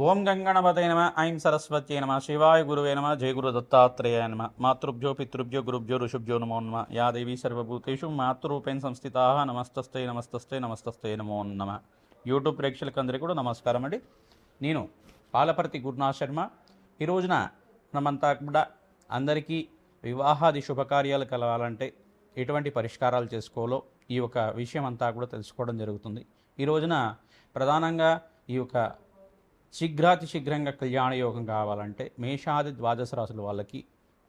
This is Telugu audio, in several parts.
ఓం గంగణపతయ నమ ఐం సరస్వత్యై నమ శివాయ గురువే నమ జయ గురు దత్తాత్రేయ నమ. మాతృభ్యో పితృభ్యో గురుభ్యో ఋషుభ్యో నమో నమ. యా దేవీ సర్వభూతేషు మాతృరూపేణ సంస్థిత నమస్తస్తే నమస్తస్తే నమస్తస్తే నమో నమ. యూట్యూబ్ ప్రేక్షకులందరికీ కూడా నమస్కారం అండి. నేను పాలపర్తి గురునాథ్ శర్మ ఈ రోజున మనమంతా కూడా అందరికీ వివాహాది శుభకార్యాలు కలవాలంటే ఎటువంటి పరిష్కారాలు చేసుకోవాలో ఈ యొక్క విషయం అంతా కూడా తెలుసుకోవడం జరుగుతుంది. ఈ రోజున ప్రధానంగా ఈ యొక్క శీఘ్రాతి శీఘ్రంగా కళ్యాణ యోగం కావాలంటే మేషాది ద్వాదశ రాసుల వాళ్ళకి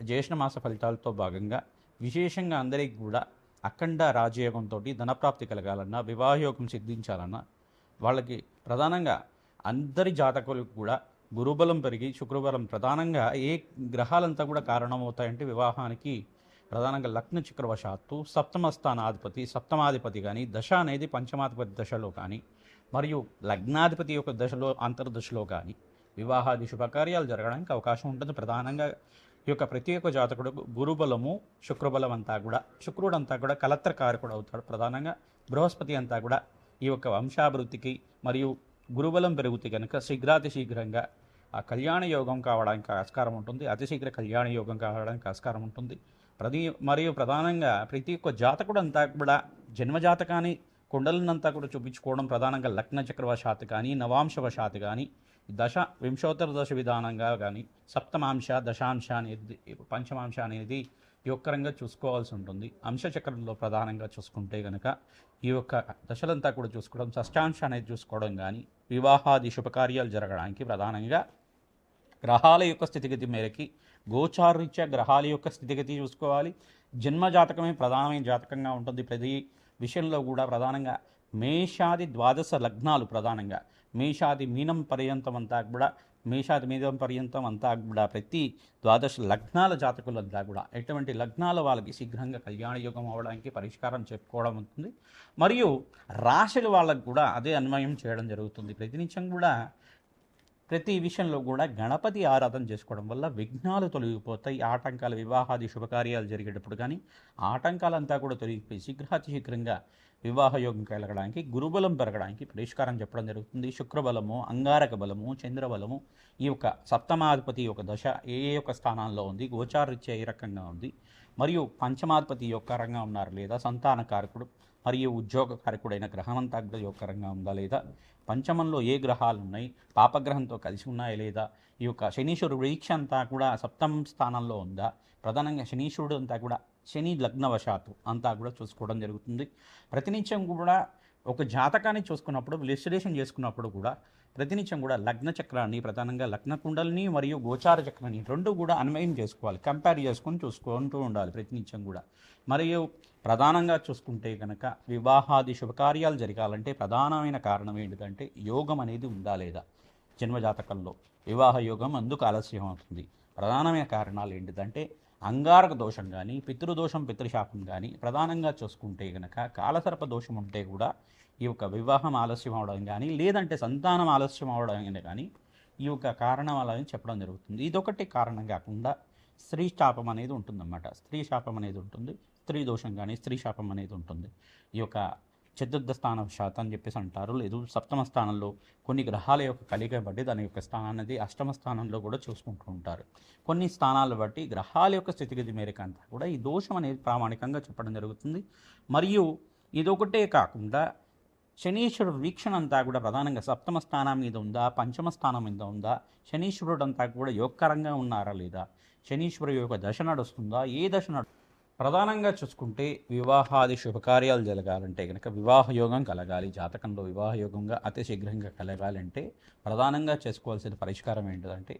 జ్యేష్ఠమాస ఫలితాలతో భాగంగా విశేషంగా అందరికీ కూడా అఖండ రాజయోగంతో ధనప్రాప్తి కలగాలన్నా వివాహయోగం సిద్ధించాలన్నా వాళ్ళకి ప్రధానంగా అందరి జాతకులకు కూడా గురుబలం పెరిగి శుక్రబలం ప్రధానంగా ఏ గ్రహాలంతా కూడా కారణమవుతాయంటే వివాహానికి ప్రధానంగా లగ్న చక్రవశాత్తు సప్తమ స్థానాధిపతి సప్తమాధిపతి కానీ దశ అనేది పంచమాధిపతి దశలో కానీ మరియు లగ్నాధిపతి యొక్క దశలో అంతర్దశలో కానీ వివాహాది శుభకార్యాలు జరగడానికి అవకాశం ఉంటుంది. ప్రధానంగా ఈ యొక్క ప్రతి ఒక్క జాతకుడు గురుబలము శుక్రబలం అంతా కూడా శుక్రుడు అంతా కూడా కలత్రకారకుడు అవుతాడు. ప్రధానంగా బృహస్పతి అంతా కూడా ఈ యొక్క వంశాభివృద్ధికి మరియు గురుబలం పెరుగుతే కనుక శీఘ్రాతి శీఘ్రంగా ఆ కళ్యాణ యోగం కావడానికి ఆస్కారం ఉంటుంది. అతి శీఘ్ర కళ్యాణ యోగం కావడానికి ఆస్కారం ఉంటుంది. ప్రతి మరియు ప్రధానంగా ప్రతి ఒక్క జాతకుడు అంతా కూడా జన్మజాతకాన్ని కుండలనంతా కూడా చూపించుకోవడం ప్రధానంగా లగ్న చక్రవశాత్ కానీ నవాంశవశాత్ కానీ దశ వింశోత్తర దశ విధానంగా కానీ సప్తమాంశ దశాంశ అనేది పంచమాంశ అనేది యొక్కరంగా చూసుకోవాల్సి ఉంటుంది. అంశచక్రంలో ప్రధానంగా చూసుకుంటే కనుక ఈ యొక్క దశలంతా కూడా చూసుకోవడం షష్టాంశ అనేది చూసుకోవడం కానీ వివాహాది శుభకార్యాలు జరగడానికి ప్రధానంగా గ్రహాల యొక్క స్థితిగతి మేరకి గోచారరీత్యా గ్రహాల యొక్క స్థితిగతి చూసుకోవాలి. జన్మ జాతకమే ప్రధానమైన జాతకంగా ఉంటుంది. ప్రతి విషయంలో కూడా ప్రధానంగా మేషాది ద్వాదశ లగ్నాలు ప్రధానంగా. మేషాది మీనం పర్యంతం అంతా కూడా మేషాది మీనం పర్యంతం అంతా కూడా ప్రతి ద్వాదశ లగ్నాల జాతకులంతా కూడా ఎటువంటి లగ్నాల వాళ్ళకి శీఘ్రంగా కళ్యాణ యోగం అవడానికి పరిష్కారం చెప్పుకోవడం ఉంటుంది. మరియు రాశుల వాళ్ళకు కూడా అదే అన్వయం చేయడం జరుగుతుంది. ప్రతినిత్యం కూడా ప్రతి విషయంలో కూడా గణపతి ఆరాధన చేసుకోవడం వల్ల విఘ్నాలు తొలగిపోతాయి. ఆటంకాలు వివాహాది శుభకార్యాలు జరిగేటప్పుడు కానీ ఆటంకాలంతా కూడా తొలగిపోయి శీఘ్రాతి శీఘ్రంగా వివాహ యోగం కలగడానికి గురుబలం పెరగడానికి పరిష్కారం చెప్పడం జరుగుతుంది. శుక్రబలము అంగారక బలము చంద్రబలము ఈ యొక్క సప్తమాధిపతి యొక్క దశ ఏ ఏ యొక్క స్థానాల్లో ఉంది గోచారరీత్యా ఏ రకంగా ఉంది మరియు పంచమాధిపతి యొక్క రంగా ఉన్నారు లేదా సంతాన కారకుడు మరియు ఉద్యోగ కారకుడైన గ్రహం అంతా కూడా ఉందా లేదా? పంచమంలో ఏ గ్రహాలు ఉన్నాయి? పాపగ్రహంతో కలిసి ఉన్నాయా లేదా? ఈ యొక్క శనీశ్వరుడు వీక్ష అంతా కూడా సప్తమ స్థానంలో ఉందా? ప్రధానంగా శనీశ్వరుడు అంతా కూడా శని లగ్నవశాత్తు అంతా కూడా చూసుకోవడం జరుగుతుంది. ప్రతినిత్యం కూడా ఒక జాతకాన్ని చూసుకున్నప్పుడు విశ్లేషణ చేసుకున్నప్పుడు కూడా ప్రతినిత్యం కూడా లగ్న చక్రాన్ని ప్రధానంగా లగ్న కుండల్ని మరియు గోచార చక్రాన్ని రెండు కూడా అన్వయం చేసుకోవాలి. కంపేర్ చేసుకొని చూసుకుంటూ ఉండాలి ప్రతినిత్యం కూడా. మరియు ప్రధానంగా చూసుకుంటే కనుక వివాహాది శుభకార్యాలు జరగాలంటే ప్రధానమైన కారణం ఏంటిదంటే యోగం అనేది ఉందా లేదా? జన్మజాతకంలో వివాహ యోగం అందుకు ఆలస్యం అవుతుంది. ప్రధానమైన కారణాలు ఏంటిదంటే అంగారక దోషం కానీ పితృదోషం పితృశాపం కానీ ప్రధానంగా చూసుకుంటే కనుక కాలసర్ప దోషం ఉంటే కూడా ఈ యొక్క వివాహం ఆలస్యం అవడం కానీ లేదంటే సంతానం ఆలస్యం అవడం కానీ ఈ యొక్క కారణం అలా అని చెప్పడం జరుగుతుంది. ఇదొకటి కారణం కాకుండా స్త్రీ శాపం అనేది ఉంటుందన్నమాట. స్త్రీ శాపం అనేది ఉంటుంది స్త్రీ దోషం కానీ స్త్రీ శాపం అనేది ఉంటుంది. ఈ యొక్క చతుర్థ స్థానం శాతం అని చెప్పేసి అంటారు. లేదు సప్తమ స్థానంలో కొన్ని గ్రహాల యొక్క కలిగ బట్టి దాని యొక్క స్థానాన్ని అష్టమ స్థానంలో కూడా చూసుకుంటూ ఉంటారు. కొన్ని స్థానాలు బట్టి గ్రహాల యొక్క స్థితిగతి మేరకు అంతా కూడా ఈ దోషం అనేది ప్రామాణికంగా చెప్పడం జరుగుతుంది. మరియు ఇదొకటే కాకుండా శనీశ్వరుడు వీక్షణ అంతా కూడా ప్రధానంగా సప్తమ స్థానం మీద ఉందా పంచమ స్థానం మీద ఉందా శనీశ్వరుడు అంతా కూడా యోగకరంగా ఉన్నారా లేదా శనీశ్వరు యొక్క దశ నడుస్తుందా ఏ దశ నడు? ప్రధానంగా చూసుకుంటే వివాహాది శుభకార్యాలు జరగాలంటే కనుక వివాహ యోగం కలగాలి. జాతకంలో వివాహ యోగంగా అతి శీఘ్రంగా కలగాలంటే ప్రధానంగా చేసుకోవాల్సిన పరిష్కారం ఏంటిదంటే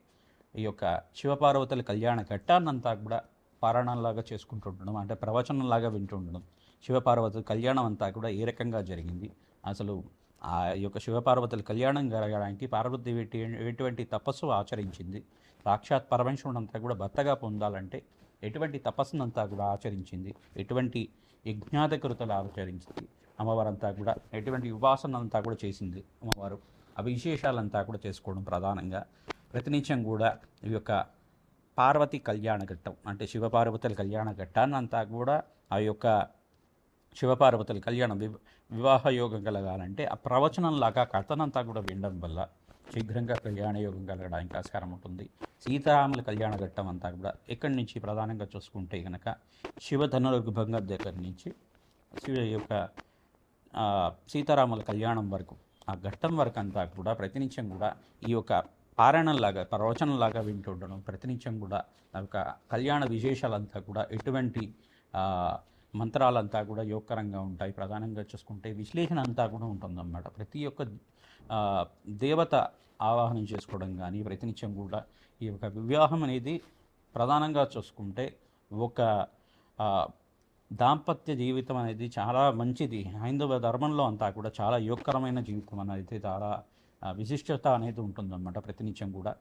ఈ యొక్క శివపార్వతుల కళ్యాణ ఘట్టాన్నంతా కూడా పారాయణంలాగా చేసుకుంటుండడం అంటే ప్రవచనంలాగా వింటుండడం. శివపార్వతుల కళ్యాణం అంతా కూడా ఏ రకంగా జరిగింది? అసలు ఆ యొక్క శివపార్వతుల కళ్యాణం జరగడానికి పార్వతీదేవి ఎటువంటి తపస్సు ఆచరించింది? సాక్షాత్ పరమేశ్వరుడు అంతా కూడా భర్తగా పొందాలంటే ఎటువంటి తపస్సునంతా కూడా ఆచరించింది? ఎటువంటి యజ్ఞాతకృతలు ఆచరించింది? అమ్మవారంతా కూడా ఎటువంటి ఉపాసనంతా కూడా చేసింది? అమ్మవారు అవి విశేషాలంతా కూడా చేసుకోవడం ప్రధానంగా. ప్రతినిత్యం కూడా ఈ యొక్క పార్వతి కళ్యాణ ఘట్టం అంటే శివపార్వతుల కళ్యాణ ఘట్టాన్ని అంతా కూడా ఆ యొక్క శివపార్వతుల కళ్యాణం వివ వివాహ యోగం కలగాలంటే ఆ ప్రవచనంలాగా కథనంతా కూడా వినడం వల్ల శీఘ్రంగా కళ్యాణ యోగం కలగడానికి ఆస్కారం ఉంటుంది. సీతారాముల కళ్యాణ ఘట్టం అంతా కూడా ఎక్కడి నుంచి ప్రధానంగా చూసుకుంటే కనుక శివధనుర్భంగ దగ్గర నుంచి శివ యొక్క సీతారాముల కళ్యాణం వరకు ఆ ఘట్టం వరకు అంతా కూడా ప్రతినిత్యం కూడా ఈ యొక్క పారాయణంలాగా ప్రవచనంలాగా వింటూ ఉండడం ప్రతినిత్యం కూడా ఒక యొక్క కళ్యాణ విశేషాలంతా కూడా ఎటువంటి మంత్రాలంతా కూడా యోగకరంగా ఉంటాయి. ప్రధానంగా చూసుకుంటే విశ్లేషణ అంతా కూడా ఉంటుందన్నమాట. ప్రతి ఒక్క దేవత ఆవాహనం చేసుకోవడం కానీ ప్రతినిత్యం కూడా ఈ యొక్క వివాహం అనేది ప్రధానంగా చూసుకుంటే ఒక దాంపత్య జీవితం అనేది చాలా మంచిది. హైందవ ధర్మంలో అంతా కూడా చాలా యోగకరమైన జీవితం అనేది చాలా విశిష్టత అనేది ఉంటుందన్నమాట. ప్రతినిత్యం కూడా.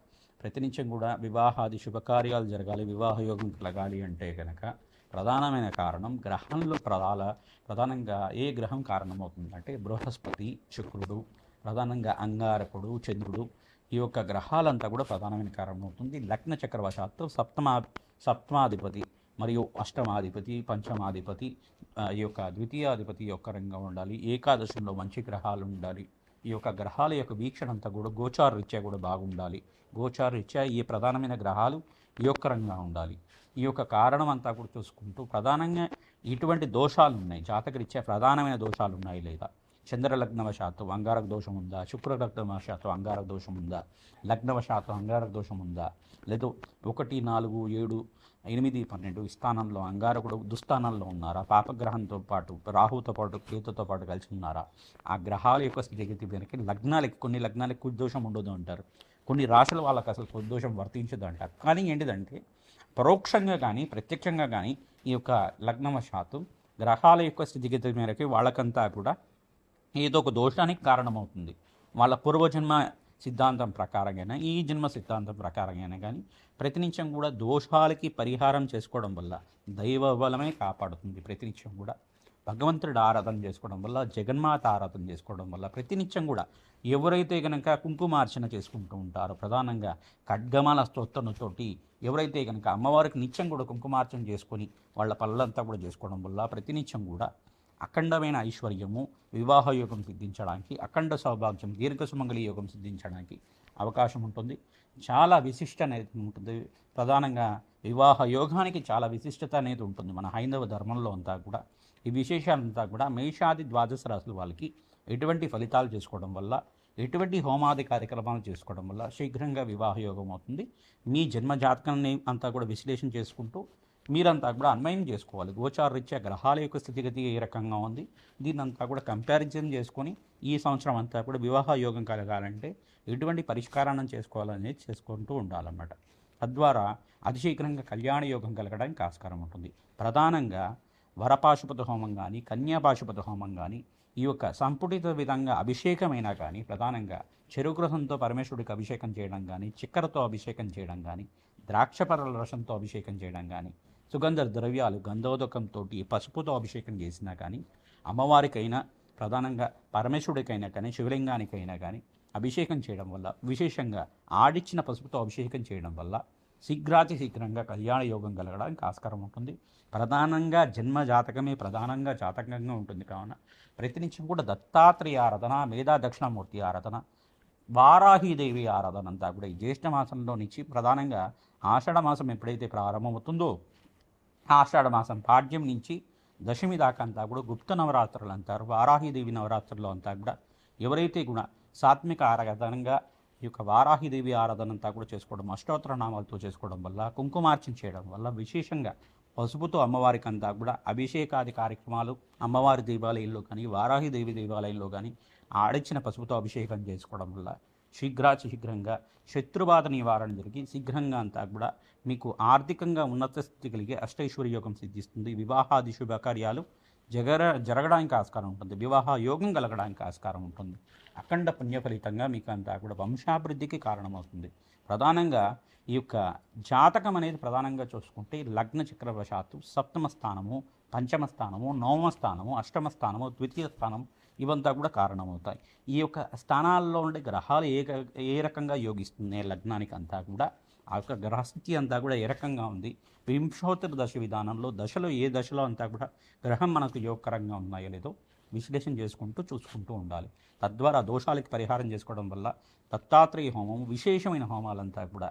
ప్రతినిత్యం కూడా వివాహాది శుభకార్యాలు జరగాలి వివాహ యోగం కలగాలి అంటే కనుక ప్రధానమైన కారణం గ్రహంలో ప్రధాన ప్రధానంగా ఏ గ్రహం కారణమవుతుందంటే బృహస్పతి శుక్రుడు ప్రధానంగా అంగారకుడు చంద్రుడు ఈ యొక్క గ్రహాలంతా కూడా ప్రధానమైన కారణమవుతుంది. లగ్న చక్రవశాత్తు సప్తమా సప్తమాధిపతి మరియు అష్టమాధిపతి పంచమాధిపతి ఆ, ఈ యొక్క ద్వితీయాధిపతి యొక్క రంగం ఉండాలి. ఏకాదశంలో మంచి గ్రహాలు ఉండాలి. ఈ యొక్క గ్రహాల యొక్క వీక్షణ అంతా కూడా గోచార రీత్యా కూడా బాగుండాలి. గోచార రీత్యా ఈ ప్రధానమైన గ్రహాలు యోగకరంగా ఉండాలి. ఈ యొక్క కారణం అంతా కూడా చూసుకుంటూ ప్రధానంగా ఇటువంటి దోషాలు ఉన్నాయి జాతకరీత్యా ప్రధానమైన దోషాలు ఉన్నాయి లేదా? చంద్ర లగ్నవశాత్తు అంగారక దోషం ఉందా శుక్రలగ్నవశాత్తు అంగారక దోషం ఉందా లగ్నవశాత్తు అంగారక దోషం ఉందా లేదు ఒకటి నాలుగు ఏడు ఎనిమిది పన్నెండు స్థానంలో అంగారకుడు దుస్థానంలో ఉన్నారా? పాపగ్రహంతో పాటు రాహుతో పాటు కేతుతో పాటు కలిసి ఉన్నారా? ఆ గ్రహాల యొక్క స్థితిగతి వెనక్కి లగ్నాలకి కొన్ని లగ్నాలకి కుదోషం ఉండదు అంటారు. కొన్ని రాశుల వాళ్ళకి అసలు కుదోషం వర్తించదు అంటారు. కానీ ఏంటిదంటే పరోక్షంగా కానీ ప్రత్యక్షంగా కానీ ఈ యొక్క లగ్నవశాత్తు గ్రహాల యొక్క స్థితిగతి మేరకి వాళ్ళకంతా కూడా ఏదో ఒక దోషానికి కారణమవుతుంది. వాళ్ళ పూర్వజన్మ సిద్ధాంతం ప్రకారంగానే ఈ జన్మ సిద్ధాంతం ప్రకారంగానే కానీ ప్రతినిత్యం కూడా దోషాలకి పరిహారం చేసుకోవడం వల్ల దైవ బలమే కాపాడుతుంది. ప్రతినిత్యం కూడా భగవంతుడు ఆరాధన చేసుకోవడం వల్ల జగన్మాత ఆరాధన చేసుకోవడం వల్ల ప్రతినిత్యం కూడా ఎవరైతే కనుక కుంకుమార్చన చేసుకుంటూ ఉంటారో ప్రధానంగా ఖడ్గమాల స్తోత్రంతోటి ఎవరైతే కనుక అమ్మవారికి నిత్యం కూడా కుంకుమార్చన చేసుకొని వాళ్ళ పనులంతా కూడా చేసుకోవడం వల్ల ప్రతినిత్యం కూడా అఖండమైన ఐశ్వర్యము వివాహ యోగం సిద్ధించడానికి అఖండ సౌభాగ్యం దీర్ఘ సుమంగళి యోగం సిద్ధించడానికి అవకాశం ఉంటుంది. చాలా విశిష్ట అనేది ఉంటుంది. ప్రధానంగా వివాహ యోగానికి చాలా విశిష్టత అనేది ఉంటుంది మన హైందవ ధర్మంలో అంతా కూడా. ఈ విశేషాలంతా కూడా మేషాది ద్వాదశ రాశుల వాళ్ళకి ఎటువంటి ఫలితాలు చేసుకోవడం వల్ల ఎటువంటి హోమాది కార్యక్రమాలు చేసుకోవడం వల్ల శీఘ్రంగా వివాహ యోగం అవుతుంది. మీ జన్మ జాతకాన్ని అంతా కూడా విశ్లేషణ చేసుకుంటూ మీరంతా కూడా అన్వయం చేసుకోవాలి. గోచార రీత్యా గ్రహాల యొక్క స్థితిగతి ఏ రకంగా ఉంది? దీన్నంతా కూడా కంపారిజన్ చేసుకొని ఈ సంవత్సరం అంతా కూడా వివాహ యోగం కలగాలంటే ఎటువంటి పరిష్కారాన్ని చేసుకోవాలనేది చేసుకుంటూ ఉండాలన్నమాట. తద్వారా అతి శీఘ్రంగా కళ్యాణ యోగం కలగడానికి ఆస్కారం ఉంటుంది. ప్రధానంగా వరపాశుపతి హోమం కానీ కన్యాపాశుపతి హోమం కానీ ఈ యొక్క సంపుటిత విధంగా అభిషేకమైనా కానీ ప్రధానంగా చెరుగ్రహంతో పరమేశ్వరుడికి అభిషేకం చేయడం కానీ చిక్కరతో అభిషేకం చేయడం కానీ ద్రాక్షపరల రసంతో అభిషేకం చేయడం కానీ సుగంధ ద్రవ్యాలు గంధోదకంతో పసుపుతో అభిషేకం చేసినా కానీ అమ్మవారికైనా ప్రధానంగా పరమేశ్వరుడికైనా కానీ శివలింగానికైనా కానీ అభిషేకం చేయడం వల్ల విశేషంగా ఆడిచ్చిన పసుపుతో అభిషేకం చేయడం వల్ల శీఘ్రాతి శీఘ్రంగా కళ్యాణ యోగం కలగడానికి ఆస్కారం ఉంటుంది. ప్రధానంగా జన్మ జాతకమే ప్రధానంగా జాతకంగా ఉంటుంది కావున ప్రతినిత్యం కూడా దత్తాత్రేయ ఆరాధన మేధా దక్షిణామూర్తి ఆరాధన వారాహీదేవి ఆరాధన అంతా కూడా ఈ జ్యేష్ఠ మాసంలో నుంచి ప్రధానంగా ఆషాఢ మాసం ఎప్పుడైతే ప్రారంభమవుతుందో ఆషాఢ మాసం పాడ్యం నుంచి దశమి దాకా అంతా కూడా గుప్త నవరాత్రులు అంటారు. వారాహిదేవి నవరాత్రుల్లో అంతా కూడా ఎవరైతే కూడా సాత్విక ఆరాధనంగా ఈ యొక్క వారాహిదేవి ఆరాధన అంతా కూడా చేసుకోవడం అష్టోత్తర నామాలతో చేసుకోవడం వల్ల కుంకుమార్చన చేయడం వల్ల విశేషంగా పసుపుతో అమ్మవారికి అంతా కూడా అభిషేకాది కార్యక్రమాలు అమ్మవారి దేవాలయంలో కానీ వారాహిదేవి దేవాలయంలో కానీ ఆడిచ్చిన పసుపుతో అభిషేకం చేసుకోవడం వల్ల శీఘ్రాతి శీఘ్రంగా శత్రుబాధ నివారణ జరిగి శీఘ్రంగా అంతా కూడా మీకు ఆర్థికంగా ఉన్నత స్థితి కలిగే అష్టైశ్వర్య యోగం సిద్ధిస్తుంది. వివాహాది శుభకార్యాలు జగర జరగడానికి ఆస్కారం ఉంటుంది. వివాహ యోగం కలగడానికి ఆస్కారం ఉంటుంది. అఖండ పుణ్య ఫలితంగా మీకు అంతా కూడా వంశాభివృద్ధికి కారణమవుతుంది. ప్రధానంగా ఈ యొక్క జాతకం అనేది ప్రధానంగా చూసుకుంటే లగ్న చక్రవశాత్తు సప్తమ స్థానము పంచమ స్థానము నవమ స్థానము అష్టమ స్థానము ద్వితీయ స్థానం ఇవంతా కూడా కారణమవుతాయి. ఈ యొక్క స్థానాల్లో ఉండే గ్రహాలు ఏ ఏ రకంగా యోగిస్తుంది లగ్నానికి అంతా కూడా ఆ యొక్క గ్రహస్థితి అంతా కూడా ఏ రకంగా ఉంది? వింశోత్తర దశ విధానంలో దశలో ఏ దశలో అంతా కూడా గ్రహం మనకు యోగకరంగా ఉన్నాయో లేదో విశ్లేషణ చేసుకుంటూ చూసుకుంటూ ఉండాలి. తద్వారా దోషాలకి పరిహారం చేసుకోవడం వల్ల దత్తాత్రేయ హోమం విశేషమైన హోమాలంతా కూడా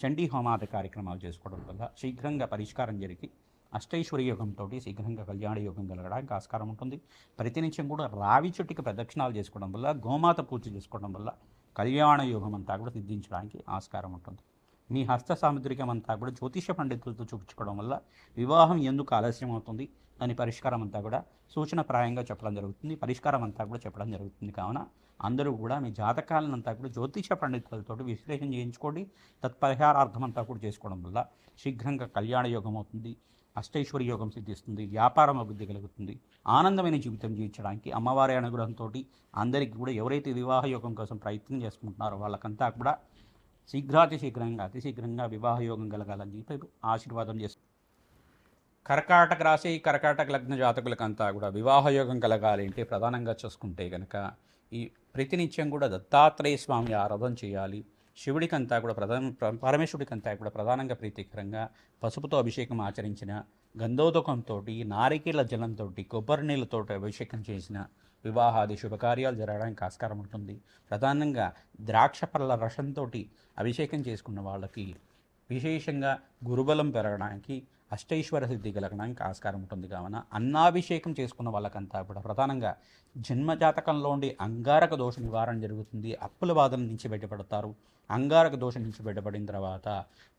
చండీ హోమాది కార్యక్రమాలు చేసుకోవడం వల్ల శీఘ్రంగా పరిష్కారం జరిగి అష్టైశ్వర్య యోగంతో శీఘ్రంగా కళ్యాణ యోగం కలగడానికి ఆస్కారం ఉంటుంది. ప్రతినిత్యం కూడా రావి చెట్టుకి ప్రదక్షిణాలు చేసుకోవడం వల్ల గోమాత పూజ చేసుకోవడం వల్ల కళ్యాణ యోగం అంతా కూడా సిద్ధించడానికి ఆస్కారం ఉంటుంది. మీ హస్త సాముద్రికం అంతా కూడా జ్యోతిష పండితులతో చూపించుకోవడం వల్ల వివాహం ఎందుకు ఆలస్యం అవుతుంది దాని పరిష్కారం అంతా కూడా సూచనప్రాయంగా చెప్పడం జరుగుతుంది. పరిష్కారం అంతా కూడా చెప్పడం జరుగుతుంది. కావున అందరూ కూడా మీ జాతకాలను అంతా కూడా జ్యోతిష పండితులతో విశ్లేషణ చేయించుకోండి. తత్పరిహారార్థం అంతా కూడా చేసుకోవడం వల్ల శీఘ్రంగా కళ్యాణ యోగం అవుతుంది అష్టైశ్వర్య యోగం సిద్ధిస్తుంది వ్యాపారం అభివృద్ధి కలుగుతుంది. ఆనందమైన జీవితం జీవించడానికి అమ్మవారి అనుగ్రహంతో అందరికీ కూడా ఎవరైతే వివాహ యోగం కోసం ప్రయత్నం చేసుకుంటున్నారో వాళ్ళకంతా కూడా శీఘ్రాతి శీఘ్రంగా అతి శీఘ్రంగా వివాహ యోగం కలగాలని చెప్పి ఆశీర్వాదం చేస్తుంది కర్కాటక రాశి కర్కాటక లగ్న జాతకులకంతా కూడా వివాహయోగం కలగాలి అంటే ప్రధానంగా చూసుకుంటే కనుక ఈ ప్రతినిత్యం కూడా దత్తాత్రేయ స్వామి ఆరాధన చేయాలి. శివుడికంతా కూడా ప్రధాన పరమేశ్వరుడికంతా కూడా ప్రధానంగా ప్రీతికరంగా పసుపుతో అభిషేకం ఆచరించిన గంధోదకంతో నారికేల జలంతో కొబ్బరి నీళ్ళతో అభిషేకం చేసిన వివాహాది శుభకార్యాలు జరగడానికి ఆస్కారం ఉంటుంది. ప్రధానంగా ద్రాక్ష పళ్ళ రసంతో అభిషేకం చేసుకున్న వాళ్ళకి విశేషంగా గురుబలం పెరగడానికి అష్టైశ్వర సిద్ధి కలగడానికి ఆస్కారం ఉంటుంది. కావున అన్నాభిషేకం చేసుకున్న వాళ్ళకంతా కూడా ప్రధానంగా జన్మజాతకంలో అంగారక దోష నివారణ జరుగుతుంది. అప్పుల బాధల నుంచి బయటపడతారు. అంగారక దోషం నుంచి బయటపడిన తర్వాత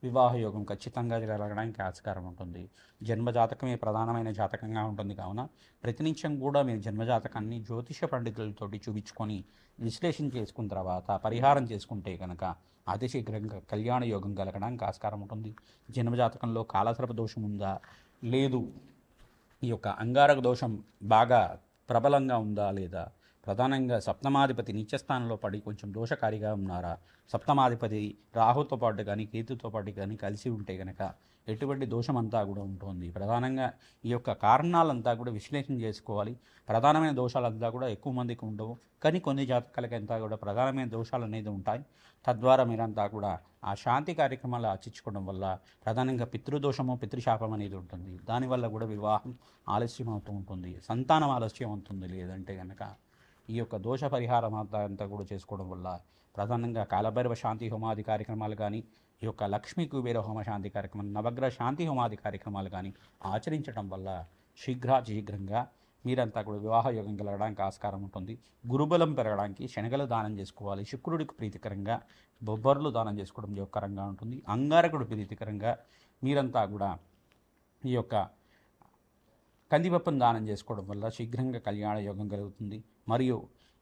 వివాహ యోగం ఖచ్చితంగా జరగడానికి ఆస్కారం ఉంటుంది. జన్మజాతకమే ప్రధానమైన జాతకంగా ఉంటుంది. కావున ప్రతినిత్యం కూడా మీరు జన్మజాతకాన్ని జ్యోతిష పండితులతోటి చూపించుకొని విశ్లేషణ చేసుకున్న తర్వాత పరిహారం చేసుకుంటే కనుక అతి శీఘ్రంగా కళ్యాణ యోగం కలగడానికి ఆస్కారం ఉంటుంది. జన్మజాతకంలో కాలసర్ప దోషం ఉందా? లేదు. ఈ యొక్క అంగారక దోషం బాగా ప్రబలంగా ఉందా లేదా? ప్రధానంగా సప్తమాధిపతి నిత్యస్థానంలో పడి కొంచెం దోషకారిగా ఉన్నారా? సప్తమాధిపతి రాహుతో పాటు కానీ కేతుతో పాటు కానీ కలిసి ఉంటే కనుక ఎటువంటి దోషం అంతా కూడా ఉంటుంది. ప్రధానంగా ఈ యొక్క కారణాలంతా కూడా విశ్లేషణ చేసుకోవాలి. ప్రధానమైన దోషాలంతా కూడా ఎక్కువ మందికి ఉండవు. కానీ కొన్ని జాతకాలకి అంతా కూడా ప్రధానమైన దోషాలు అనేది ఉంటాయి. తద్వారా మీరంతా కూడా ఆ శాంతి కార్యక్రమాలు ఆచించుకోవడం వల్ల ప్రధానంగా పితృదోషము పితృశాపం అనేది ఉంటుంది. దానివల్ల కూడా వివాహం ఆలస్యం అవుతూ ఉంటుంది. సంతానం ఆలస్యం అవుతుంది లేదంటే కనుక ఈ యొక్క దోష పరిహారం అంతా అంతా కూడా చేసుకోవడం వల్ల ప్రధానంగా కాలభైరవ శాంతి హోమాది కార్యక్రమాలు కానీ ఈ యొక్క లక్ష్మీ కుబేర హోమ శాంతి కార్యక్రమం నవగ్రహ శాంతి హోమాది కార్యక్రమాలు కానీ ఆచరించడం వల్ల శీఘ్రాతిశీఘ్రంగా శీఘ్రంగా మీరంతా కూడా వివాహ యోగం కలగడానికి ఆస్కారం ఉంటుంది. గురుబలం పెరగడానికి శనగలు దానం చేసుకోవాలి. శుక్రుడికి ప్రీతికరంగా బొబ్బర్లు దానం చేసుకోవడం యోగకరంగా ఉంటుంది. అంగారకుడు ప్రీతికరంగా మీరంతా కూడా ఈ యొక్క కందిపప్పును దానం చేసుకోవడం వల్ల శీఘ్రంగా కళ్యాణ యోగం కలుగుతుంది. మరియు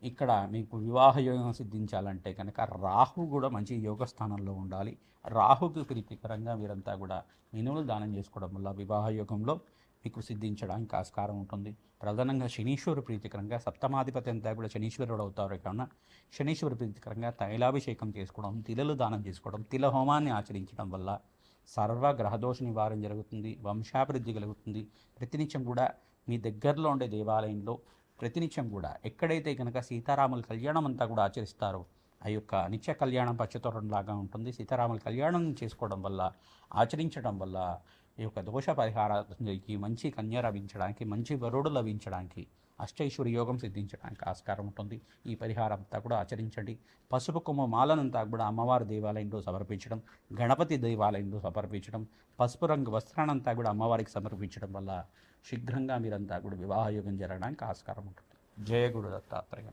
ఇక్కడ మీకు వివాహ యోగం సిద్ధించాలంటే కనుక రాహు కూడా మంచి యోగ స్థానంలో ఉండాలి. రాహుకి ప్రీతికరంగా మీరంతా కూడా మినుములు దానం చేసుకోవడం వల్ల వివాహ యోగంలో మీకు సిద్ధించడానికి ఆస్కారం ఉంటుంది. ప్రధానంగా శనీశ్వరు ప్రీతికరంగా సప్తమాధిపతి అంతా కూడా శనీశ్వరుడు అవుతారు కావున శనీశ్వరు ప్రీతికరంగా తైలాభిషేకం చేసుకోవడం తిలలు దానం చేసుకోవడం తిల హోమాన్ని ఆచరించడం వల్ల సర్వ గ్రహదోష నివారణ జరుగుతుంది వంశాభివృద్ధి కలుగుతుంది. ప్రతినిత్యం కూడా మీ దగ్గరలో ఉండే దేవాలయంలో ప్రతినిత్యం కూడా. ఎక్కడైతే కనుక సీతారాముల కళ్యాణం అంతా కూడా ఆచరిస్తారో ఆ యొక్క నిత్య కళ్యాణం పచ్చతోరణం లాగా ఉంటుంది. సీతారాముల కళ్యాణం చేసుకోవడం వల్ల ఆచరించడం వల్ల ఈ యొక్క దోష పరిహారానికి మంచి కన్య లభించడానికి మంచి వరుడు లభించడానికి అష్టైశ్వరి యోగం సిద్ధించడానికి ఆస్కారం ఉంటుంది. ఈ పరిహారం అంతా కూడా ఆచరించండి. పసుపు కొమ్మ మాలనంతా కూడా అమ్మవారి దేవాలయంలో సమర్పించడం గణపతి దేవాలయంలో సమర్పించడం పసుపు రంగు వస్త్రానంతా కూడా అమ్మవారికి సమర్పించడం వల్ల శీఘ్రంగా మీరంతా కూడా వివాహయోగం జరగడానికి ఆస్కారం ఉంటుంది. జయ గురు దత్తాత్రేయ